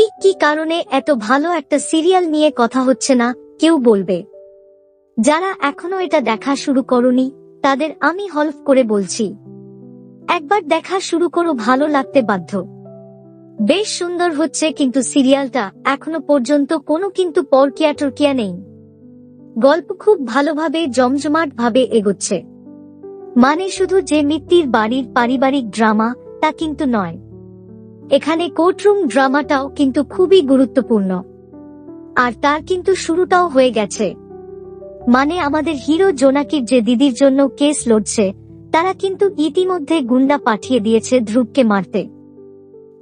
ঠিক কি কারণে এত ভালো একটা সিরিয়াল নিয়ে কথা হচ্ছে না, কেউ বলবে। যারা এখনও এটা দেখা শুরু করনি, তাদের আমি হলফ করে বলছি। একবার দেখা শুরু করো, ভালো লাগতে বাধ্য। বেশ সুন্দর হচ্ছে কিন্তু সিরিয়ালটা, এখনও পর্যন্ত কোনো কিন্তু পরকিয়া টরকিয়া নেই। গল্প খুব ভালোভাবে জমজমাট ভাবে এগোচ্ছে। মানে শুধু যে মিত্তির বাড়ির পারিবারিক ড্রামা, তা কিন্তু নয়। এখানে কোর্টরুম ড্রামাটাও কিন্তু খুবই গুরুত্বপূর্ণ। আর তার কিন্তু শুরুটাও হয়ে গেছে। মানে আমাদের হিরো জোনাকির যে দিদির জন্য কেস লড়ছে, তারা কিন্তু ইতিমধ্যে গুন্ডা পাঠিয়ে দিয়েছে ধ্রুবকে মারতে।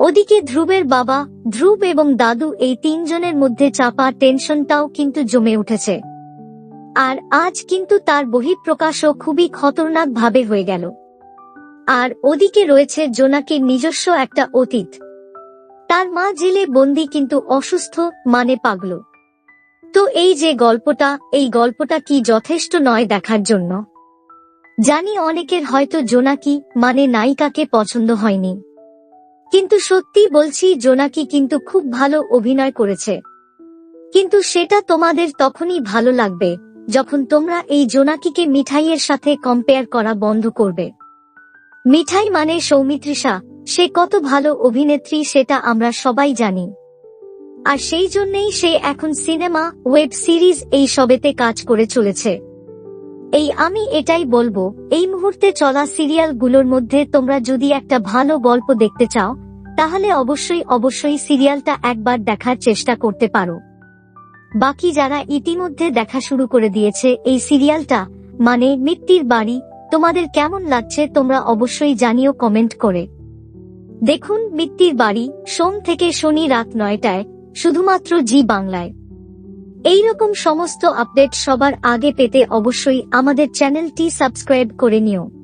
ওদিকে ধ্রুবের বাবা, ধ্রুব এবং দাদু এই তিনজনের মধ্যে চাপা টেনশনটাও কিন্তু জমে উঠেছে। আর আজ কিন্তু তার বহিঃপ্রকাশও খুবই খতরনাক ভাবে হয়ে গেল। আর ওদিকে রয়েছে জোনাকির নিজস্ব একটা অতীত। তার মা জেলে বন্দি কিন্তু অসুস্থ মানে পাগল। তো এই যে গল্পটা, এই গল্পটা কি যথেষ্ট নয় দেখার জন্য? জানি অনেকের হয়তো জোনাকি মানে নায়িকাকে পছন্দ হয়নি। কিন্তু সত্যি বলছি, জোনাকি কিন্তু খুব ভালো অভিনয় করেছে। কিন্তু সেটা তোমাদের তখনই ভালো লাগবে, যখন তোমরা এই জোনাকিকে মিঠাইয়ের সাথে কম্পেয়ার করা বন্ধ করবে। মিঠাই মানে সৌমিত্রিষা সে কত ভালো অভিনেত্রী সেটা আমরা সবাই জানি। আর সেই জন্যেই সে এখন সিনেমা, ওয়েব সিরিজ এই সবেতে কাজ করে চলেছে। এই আমি এটাই বলব, এই মুহূর্তে চলা সিরিয়ালগুলোর মধ্যে তোমরা যদি একটা ভালো গল্প দেখতে চাও, তাহলে অবশ্যই অবশ্যই সিরিয়ালটা একবার দেখার চেষ্টা করতে পারো। বাকি যারা ইতিমধ্যে দেখা শুরু করে দিয়েছে এই সিরিয়ালটা মানে মিত্তির বাড়ি তোমাদের কেমন লাগছে তোমরা অবশ্যই জানিও কমেন্ট করে। দেখুন, মিত্তির বাড়ি, সোম থেকে শনি রাত নয়টায়, শুধুমাত্র জি বাংলায়। এই রকম সমস্ত আপডেট সবার আগে পেতে অবশ্যই আমাদের চ্যানেলটি সাবস্ক্রাইব করে নিও।